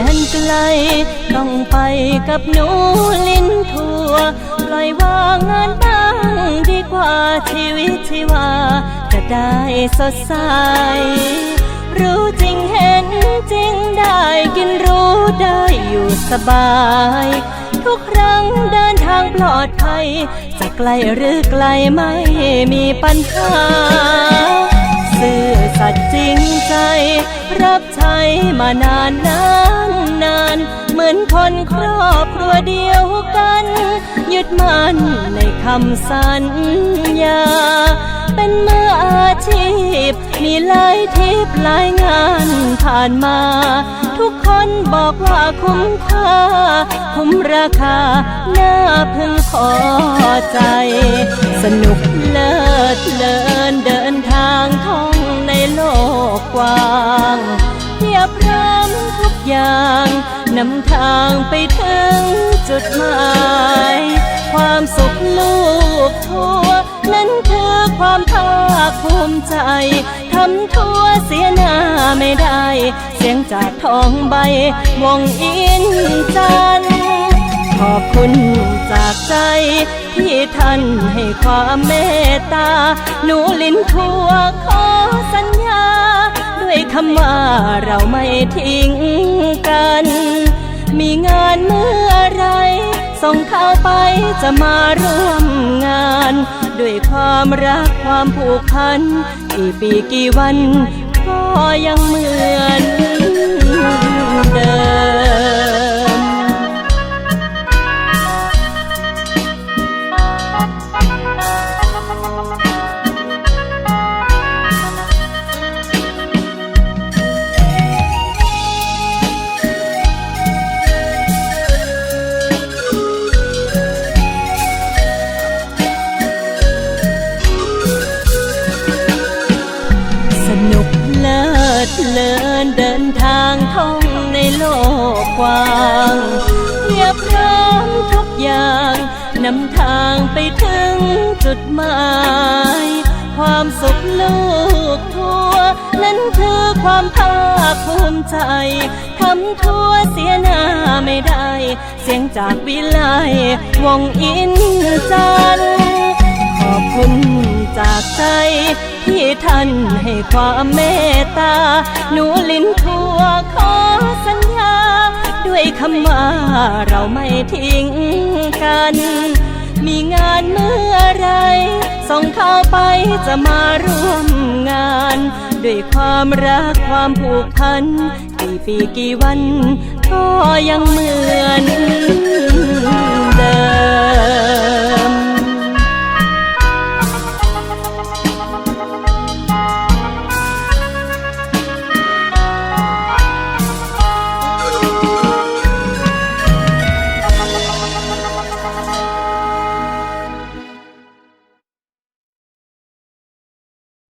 แดนไกล ต้องไปกับหนูลิ้นทัวปล่อยวางงานบ้างดีกว่าชีวิตชีวาจะได้สดใส รู้จริงเห็นจริงได้กินรู้ได้อยู่สบาย ทุกครั้งเดินทางปลอดภัยจะไกลหรือไกลไม่มีปัญหา ซื่อสัตย์จริงใจ รับใช้มานานนานนาน เหมือนคนครอบครัวเดียวกัน ยึดมั่นในคำสัญญา เป็นมืออาชีพ มีหลายทิปหลายงานผ่านมา ทุกคนบอกว่าคุ้มค่า คุ้มราคา น่าพึงพอใจ สนุกเลิศเลินเดินทางท่อง ลกกว้างเพียบพร้อมทุกอย่างนำทางไปถึงจุดหมาย ความสุขลูกทั่วนั้นคือความภาคภูมิใจทำทั่วเสียหน้าไม่ได้ เสียงจากทองใบวงอินจันทร์ ขอบคุณจากใจ ที่ท่านให้ความเมตตา หนูลิ้นทั่วขอสัญญา ด้วยคำว่าเราไม่ทิ้งกัน มีงานเมื่อไร ส่งข่าวไปจะมาร่วมงาน ด้วยความรักความผูกพัน กี่ปีกี่วัน เลินเดินทางท่องในโลกกว้างเพียบพร้อมทุกอย่างนำทางไปถึงจุดหมาย ความสุขลูกทั่ว นั้นคือความภาคภูมิใจทำทั่วเสียหน้าไม่ได้ เสียงจากวิไลวงอินจันทร์ อบคุณจากใจ ที่ท่านให้ความเมตตา หนูลิ้นทั่วขอสัญญา ด้วยคำว่าเราไม่ทิ้งกัน มีงานเมื่อไร ส่งเข่าไปจะมาร่วมงาน ด้วยความรักความผูกพัน กี่ปีกี่วัน ก็ยังเหมือน